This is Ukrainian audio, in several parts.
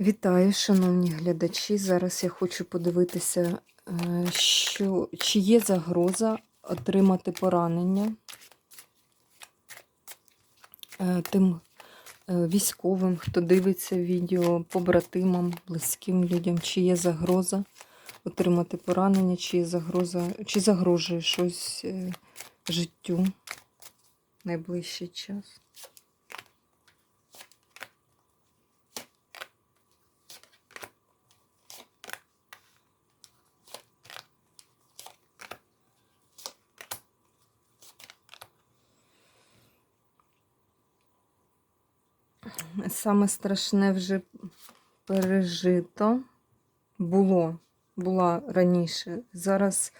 Вітаю, шановні глядачі. Зараз я хочу подивитися, е, що, чи є загроза отримати поранення е, тим е, військовим, хто дивиться відео, побратимам, близьким людям, чи є загроза отримати поранення, чи є загроза, чи загрожує щось життю найближчий час. Саме страшне вже пережито. Було, була раніше. Зараз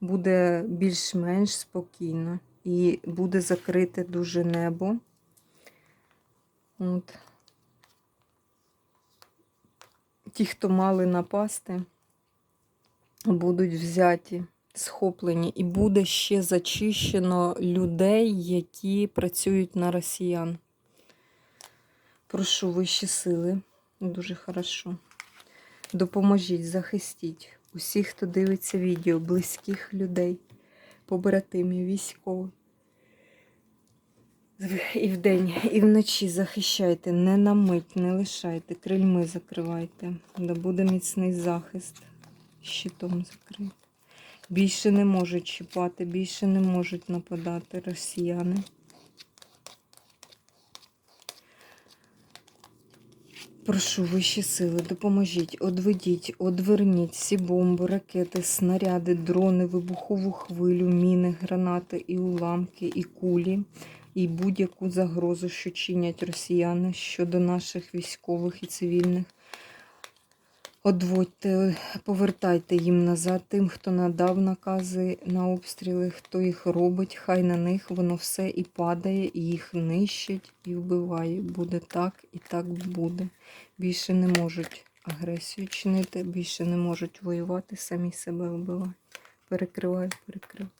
буде більш-менш спокійно. І буде закрите дуже небо. От. Ті, хто мали напасти, будуть взяті, схоплені. І буде ще зачищено людей, які працюють на росіян. Прошу вищі сили. Дуже хорошо. Допоможіть, захистіть усіх, хто дивиться відео, близьких людей, побратимів, військових. І вдень, і вночі захищайте, не на мить, не лишайте, крильми закривайте. Да буде міцний захист. Щитом закрити. Більше не можуть чіпати, більше не можуть нападати росіяни. Прошу вищі сили, допоможіть, одведіть, одверніть всі бомби, ракети, снаряди, дрони, вибухову хвилю, міни, гранати і уламки, і кулі, і будь-яку загрозу, що чинять росіяни щодо наших військових і цивільних. Одводьте, повертайте їм назад тим, хто надав накази на обстріли, хто їх робить, хай на них воно все і падає, і їх нищить, і вбиває. Буде так і так буде. Більше не можуть агресію чинити, більше не можуть воювати, самі себе вбивають. Перекриваю, перекриваю.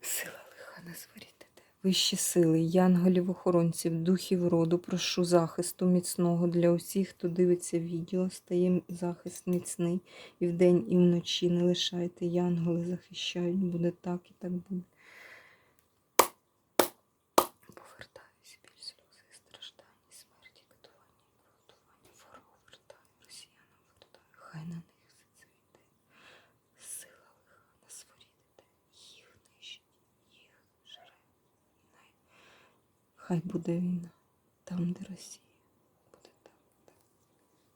Сила лиха на зворіти. Вищі сили, янголів, охоронців, духів роду, прошу захисту міцного для усіх, хто дивиться відео, стає захист міцний і вдень, і вночі не лишайте. Янголи захищають, буде так і так буде. Хай буде війна там, де Росія. Буде так.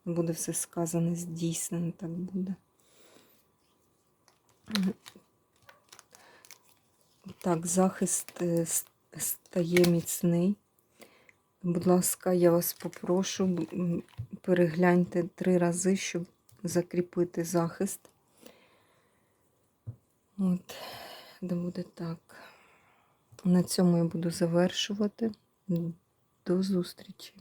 так. Буде все сказане, здійснено, так буде. Так, захист е, стає міцний. Будь ласка, я вас попрошу, перегляньте три рази, щоб закріпити захист. От, де буде так. На цьому я буду завершувати. До зустрічі!